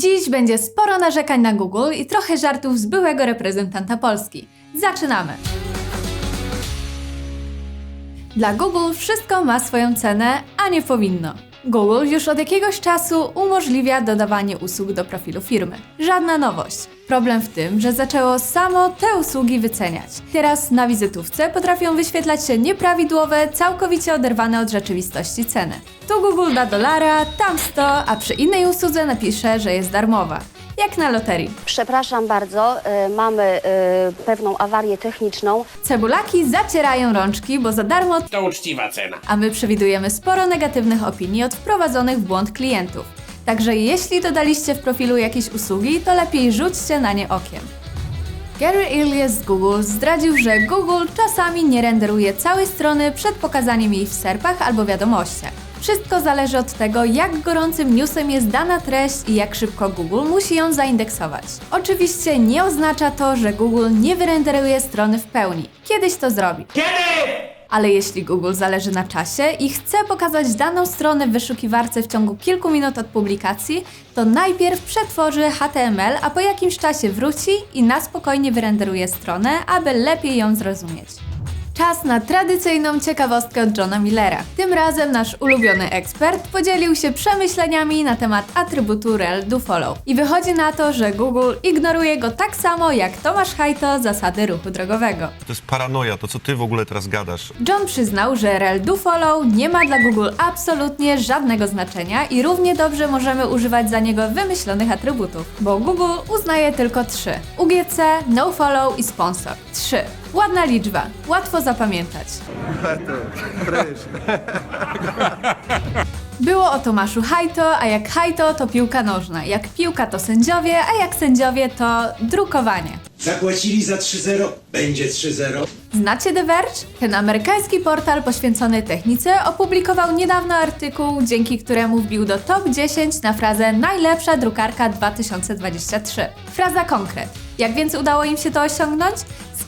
Dziś będzie sporo narzekań na Google i trochę żartów z byłego reprezentanta Polski. Zaczynamy! Dla Google wszystko ma swoją cenę, a nie powinno. Google już od jakiegoś czasu umożliwia dodawanie usług do profilu firmy. Żadna nowość. Problem w tym, że zaczęło samo te usługi wyceniać. Teraz na wizytówce potrafią wyświetlać się nieprawidłowe, całkowicie oderwane od rzeczywistości ceny. Tu Google da dolara, tam 100, a przy innej usłudze napisze, że jest darmowa. Jak na loterii. Przepraszam bardzo, y, mamy y, pewną awarię techniczną. Cebulaki zacierają rączki, bo za darmo To uczciwa cena. a my przewidujemy sporo negatywnych opinii od wprowadzonych w błąd klientów. Także jeśli dodaliście w profilu jakieś usługi, to lepiej rzućcie na nie okiem. Gary Illies z Google zdradził, że Google czasami nie renderuje całej strony przed pokazaniem jej w serpach albo wiadomościach. Wszystko zależy od tego, jak gorącym newsem jest dana treść i jak szybko Google musi ją zaindeksować. Oczywiście nie oznacza to, że Google nie wyrenderuje strony w pełni. Kiedyś to zrobi. Ale jeśli Google zależy na czasie i chce pokazać daną stronę w wyszukiwarce w ciągu kilku minut od publikacji, to najpierw przetworzy HTML, a po jakimś czasie wróci i na spokojnie wyrenderuje stronę, aby lepiej ją zrozumieć. Czas na tradycyjną ciekawostkę od Johna Millera. Tym razem nasz ulubiony ekspert podzielił się przemyśleniami na temat atrybutu rel do follow. I wychodzi na to, że Google ignoruje go tak samo jak Tomasz Hajto zasady ruchu drogowego. To jest paranoja, to co ty w ogóle teraz gadasz. John przyznał, że rel do follow nie ma dla Google absolutnie żadnego znaczenia i równie dobrze możemy używać za niego wymyślonych atrybutów, bo Google uznaje tylko trzy: UGC, no follow i sponsor. Trzy. Ładna liczba, łatwo zapamiętać. Było o Tomaszu Hajto, a jak Hajto to piłka nożna, jak piłka to sędziowie, a jak sędziowie to drukowanie. Zapłacili za 3-0, będzie 3-0. Znacie The Verge? Ten amerykański portal poświęcony technice opublikował niedawno artykuł, dzięki któremu wbił do top 10 na frazę najlepsza drukarka 2023. Fraza konkret. Jak więc udało im się to osiągnąć?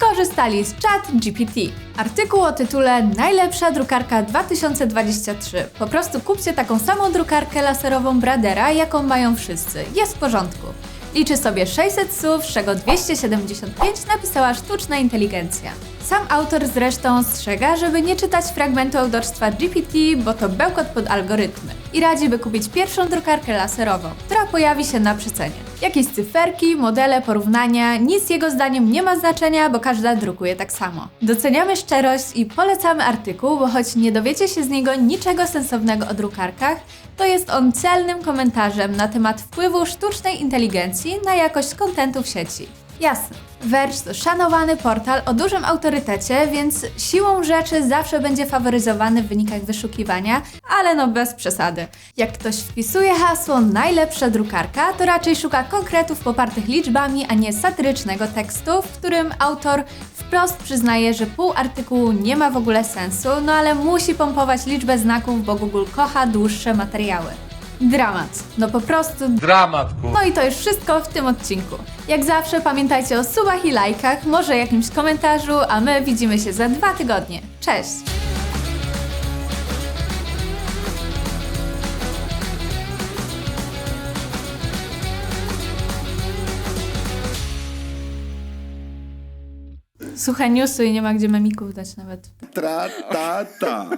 Skorzystali z chat GPT. Artykuł o tytule Najlepsza drukarka 2023. Po prostu kupcie taką samą drukarkę laserową Bradera, jaką mają wszyscy. Jest w porządku. Liczy sobie 600 słów, z czego 275 napisała sztuczna inteligencja. Sam autor zresztą ostrzega, żeby nie czytać fragmentu autorstwa GPT, bo to bełkot pod algorytmy. I radzi, by kupić pierwszą drukarkę laserową, która pojawi się na przecenie. Jakieś cyferki, modele, porównania, nic jego zdaniem nie ma znaczenia, bo każda drukuje tak samo. Doceniamy szczerość i polecamy artykuł, bo choć nie dowiecie się z niego niczego sensownego o drukarkach, to jest on celnym komentarzem na temat wpływu sztucznej inteligencji na jakość kontentu w sieci. Jasne. Verge to szanowany portal o dużym autorytecie, więc siłą rzeczy zawsze będzie faworyzowany w wynikach wyszukiwania, ale no bez przesady. Jak ktoś wpisuje hasło najlepsza drukarka, to raczej szuka konkretów popartych liczbami, a nie satyrycznego tekstu, w którym autor wprost przyznaje, że pół artykułu nie ma w ogóle sensu, no ale musi pompować liczbę znaków, bo Google kocha dłuższe materiały. Dramat. No po prostu Dramat, no i to już wszystko w tym odcinku. Jak zawsze pamiętajcie o subach i lajkach, może jakimś komentarzu, a my widzimy się za dwa tygodnie. Cześć! Słuchaj newsu i nie ma gdzie memików dać nawet. Tra ta ta.